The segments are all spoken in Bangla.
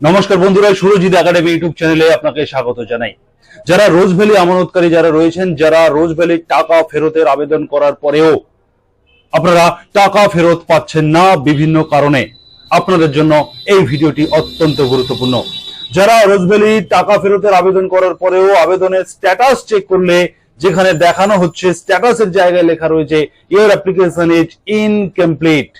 নমস্কার বন্ধুরা, সুরজিৎ একাডেমি ইউটিউব চ্যানেলে আপনাকে স্বাগত জানাই। যারা রোজ ভ্যালি আমানতকারী যারা রয়েছেন, যারা রোজ ভ্যালি টাকা ফেরতের আবেদন করার পরেও আপনারা টাকা ফেরত পাচ্ছেন না বিভিন্ন কারণে, আপনাদের জন্য এই ভিডিওটি অত্যন্ত গুরুত্বপূর্ণ। যারা রোজ ভ্যালি টাকা ফেরতের আবেদন করার পরেও আবেদনের স্ট্যাটাস চেক করলে, যেখানে দেখানো হচ্ছে স্ট্যাটাসের জায়গায় লেখা রয়েছে your application is incomplete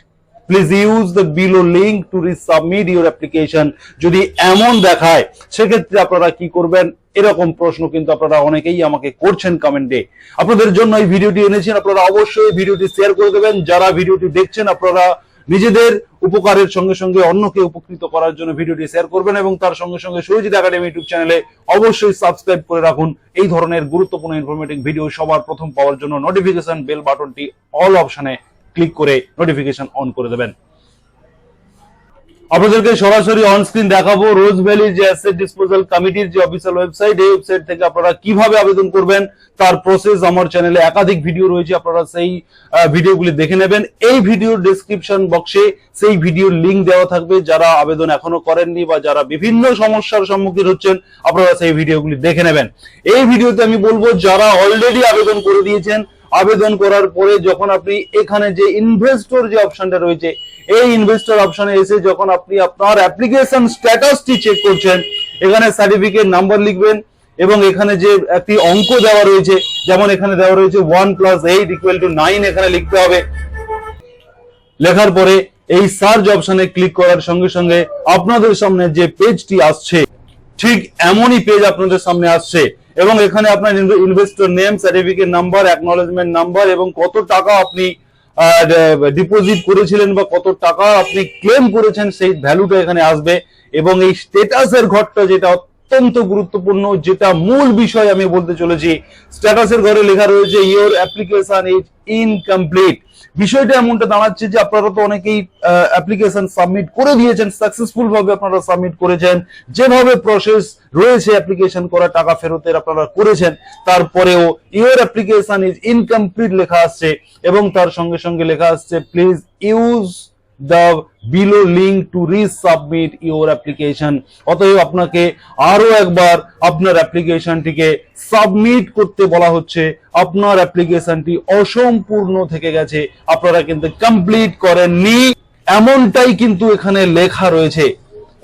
please use the below link to resubmit your application যদি এমন দেখায়, সেক্ষেত্রে আপনারা কি করবেন? এরকম প্রশ্ন কিন্তু আপনারা অনেকেই আমাকে করছেন কমেন্টে আপনাদের জন্য এই ভিডিওটি এনেছেন আপনারা অবশ্যই ভিডিওটি শেয়ার করে দেবেন। যারা ভিডিওটি দেখছেন, আপনারা নিজেদের উপকারের সঙ্গে সঙ্গে অন্যকে উপকৃত করার জন্য ভিডিওটি শেয়ার করবেন এবং তার সঙ্গে সঙ্গে সুরজিৎ একাডেমি ইউটিউব চ্যানেলে অবশ্যই সাবস্ক্রাইব করে রাখুন। এই ধরনের গুরুত্বপূর্ণ ইনফরমেটিভ ভিডিও সবার প্রথম পাওয়ার জন্য নোটিফিকেশন বেল বাটনটি অল অপশনে ক্লিক করে নোটিফিকেশন অন করে দেবেন। আপনাদেরকে সরাসরি অন স্ক্রিন দেখাবো। রোজ ভ্যালি যে অ্যাসেট ডিসপোজাল কমিটির যে অফিসিয়াল ওয়েবসাইট এই ওয়েবসাইট থেকে আপনারা কীভাবে আবেদন করবেন, তার প্রসেস আমার চ্যানেলে একাধিক ভিডিও রয়েছে, আপনারা সেই ভিডিওগুলি দেখে নেবেন। এই ভিডিওর ডেসক্রিপশন বক্সে সেই ভিডিওর লিংক দেওয়া থাকবে। যারা আবেদন এখনও করেননি বা যারা বিভিন্ন সমস্যার সম্মুখীন হচ্ছেন, আপনারা সেই ভিডিওগুলি দেখে নেবেন। এই ভিডিওতে আমি বলব, যারা অলরেডি আবেদন করে দিয়েছেন আবেদন করার পরে যখন আপনি এখানে যে ইনভেস্টর যে অপশনটা রয়েছে, এই ইনভেস্টর অপশনে এসে যখন আপনি আপনার অ্যাপ্লিকেশন স্ট্যাটাসটি চেক করছেন, এখানে সার্টিফিকেট নাম্বার লিখবেন এবং এখানে যে একটি অঙ্ক দেওয়া রয়েছে, যেমন এখানে দেওয়া রয়েছে one plus eight equal to nine এখানে লিখতে হবে। লেখার পরে এই সার্চ অপশনে ক্লিক করার সঙ্গে সঙ্গে আপনাদের সামনে যে পেজটি আসছে, ঠিক এমনই পেজ আপনাদের সামনে আসছে। এবং এখানে আপনার investor name certificate number acknowledgement number এবং কত টাকা আপনি ডিপোজিট করেছিলেন বা কত টাকা আপনি ক্লেম করেছেন, সেই ভ্যালুটা এখানে আসবে এবং এই স্টেটাসের ঘরটা যেটা অত্যন্ত গুরুত্বপূর্ণ, যেটা মূল বিষয় আমি বলতে চলেছি। স্ট্যাটাসের ঘরে লেখা রয়েছে ইওর অ্যাপ্লিকেশন ইজ ইনকমপ্লিট বিষয়টা এমনটা দাঁড়াচ্ছে যে আপনারা তো অনেকেই অ্যাপ্লিকেশন সাবমিট করে দিয়েছেন সাকসেসফুল ভাবে আপনারা সাবমিট করেছেন। যেভাবে প্রসেস রয়েছে অ্যাপ্লিকেশন করা টাকা ফেরতের আপনারা করেছেন, তারপরেও ইওর অ্যাপ্লিকেশন ইজ ইনকমপ্লিট লেখা আসছে এবং তার সঙ্গে সঙ্গে লেখা আসছে please use the below link to resubmit your application অতএব আপনাকে আরও একবার আপনার অ্যাপ্লিকেশনটিকে সাবমিট করতে বলা হচ্ছে। আপনার অ্যাপ্লিকেশনটি অসম্পূর্ণ থেকে গেছে। আপনারা কিন্তু কমপ্লিট করেননি। এমনটাই কিন্তু এখানে লেখা রয়েছে।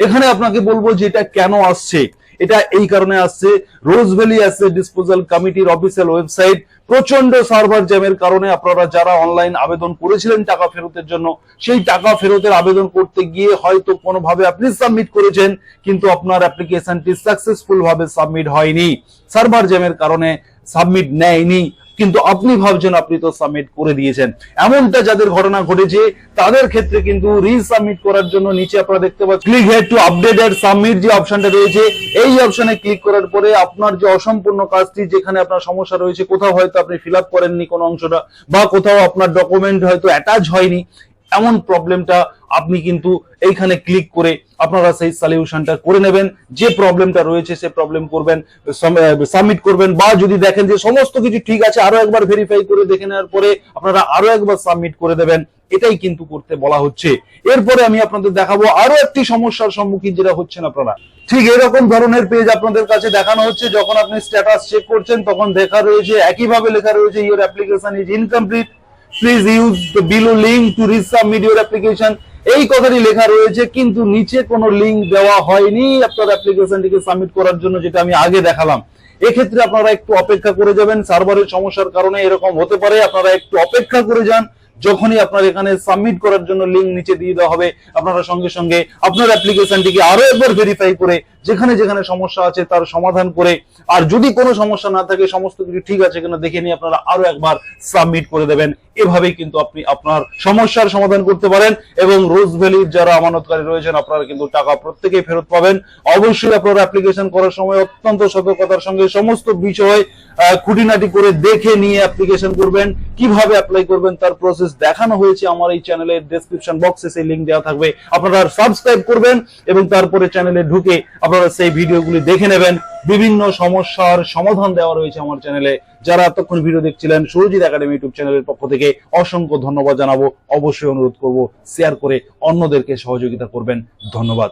এখানে আপনাকে বলব যে এটা কেন আসছে। এটা এই কারণে আসছে। রোজ ভ্যালি ডিসপোজাল কমিটির অফিসিয়াল ওয়েবসাইট প্রচণ্ড সার্ভার জ্যামের কারণে আপনারা যারা অনলাইন আবেদন করেছিলেন টাকা ফেরতের জন্য, সেই টাকা ফেরতের আবেদন করতে গিয়ে হয়তো কোনোভাবে আপনি সাবমিট করেছেন, কিন্তু আপনার অ্যাপ্লিকেশনটি সাকসেসফুল ভাবে সাবমিট হয়নি। সার্ভার জ্যামের কারণে সাবমিট নেয়নি, কিন্তু আপনি ভাবছেন আপনি তো সাবমিট করে দিয়েছেন। এমনটা যাদের ঘটনা ঘটেছে, তাদের ক্ষেত্রে কিন্তু রিসাবমিট করার জন্য নিচে আপনারা দেখতে পাচ্ছেন click head to update and submit যে অপশনটা রয়েছে, এই অপশনে ক্লিক করার পরে আপনার যে অসম্পূর্ণ কাজটি যেখানে আপনার সমস্যা রয়েছে, কোথাও হয়তো আপনি ফিল আপ করেননি কোনো অংশটা, বা কোথাও আপনার ডকুমেন্ট হয়তো অ্যাটাচ হয়নি, এমন প্রবলেমটা আপনি কিন্তু এইখানে ক্লিক করে আপনারা সেই সলিউশনটা করে নেবেন। যে প্রবলেমটা রয়েছে সে প্রবলেম করবেন সাবমিট করবেন, বা যদি দেখেন যে সমস্ত কিছু ঠিক আছে, আরও একবার ভেরিফাই করে দেখে নেওয়ার পরে আপনারা আরও একবার সাবমিট করে দেবেন। এটাই কিন্তু করতে বলা হচ্ছে। এরপরে আমি আপনাদের দেখাবো আরও একটি সমস্যার সম্মুখীন যেটা হচ্ছেন আপনারা। ঠিক এরকম ধরনের পেজ আপনাদের কাছে দেখানো হচ্ছে, যখন আপনি স্ট্যাটাস চেক করছেন, তখন দেখা রয়েছে, একইভাবে লেখা রয়েছে your application is incomplete please use the below link to resubmit your application এই কথাটি লেখা রয়েছে, কিন্তু নিচে কোনো লিঙ্ক দেওয়া হয়নি। আপনার অ্যাপ্লিকেশনটিকে সাবমিট করার জন্য যেটা আমি আগে দেখালাম। এক্ষেত্রে আপনারা একটু অপেক্ষা করে যাবেন। সার্ভারের সমস্যার কারণে এরকম হতে পারে। আপনারা একটু অপেক্ষা করে যান। যখনই আপনার এখানে সাবমিট করার জন্য লিঙ্ক নিচে দিয়ে দেওয়া হবে, আপনারা সঙ্গে সঙ্গে আপনার অ্যাপ্লিকেশনটিকে আরও একবার ভেরিফাই করে, যেখানে যেখানে সমস্যা আছে তার সমাধান করে, আর যদি কোনো সমস্যা না থাকে, সমস্ত কিছু ঠিক আছে কিনা দেখে নিয়ে আপনারা আরও একবার সাবমিট করে দেবেন। এভাবেই কিন্তু আপনি আপনার সমস্যার সমাধান করতে পারেন এবং রোজ ভ্যালির যারা আমানতকারী রয়েছেন, আপনারা কিন্তু টাকা প্রত্যেকেই ফেরত পাবেন। অবশ্যই আপনারা অ্যাপ্লিকেশন করার সময় অত্যন্ত সতর্কতার সঙ্গে সমস্ত বিষয় খুঁটিনাটি করে দেখে নিয়ে অ্যাপ্লিকেশন করবেন। কীভাবে অ্যাপ্লাই করবেন তার প্রসেস দেখানো হয়েছে আমার এই চ্যানেলের ডেসক্রিপশন বক্সে সেই লিঙ্ক দেওয়া থাকবে। আপনারা সাবস্ক্রাইব করবেন এবং তারপরে চ্যানেলে ঢুকে আপনারা সেই ভিডিওগুলি দেখে নেবেন। বিভিন্ন সমস্যার সমাধান দেওয়া রয়েছে আমার চ্যানেলে যারা এতক্ষণ ভিডিও দেখছিলেন, সুরজিৎ একাডেমি ইউটিউব চ্যানেলের পক্ষ থেকে অসংখ্য ধন্যবাদ জানাব। অবশ্যই অনুরোধ করব শেয়ার করে অন্যদেরকে সহযোগিতা করবেন। ধন্যবাদ।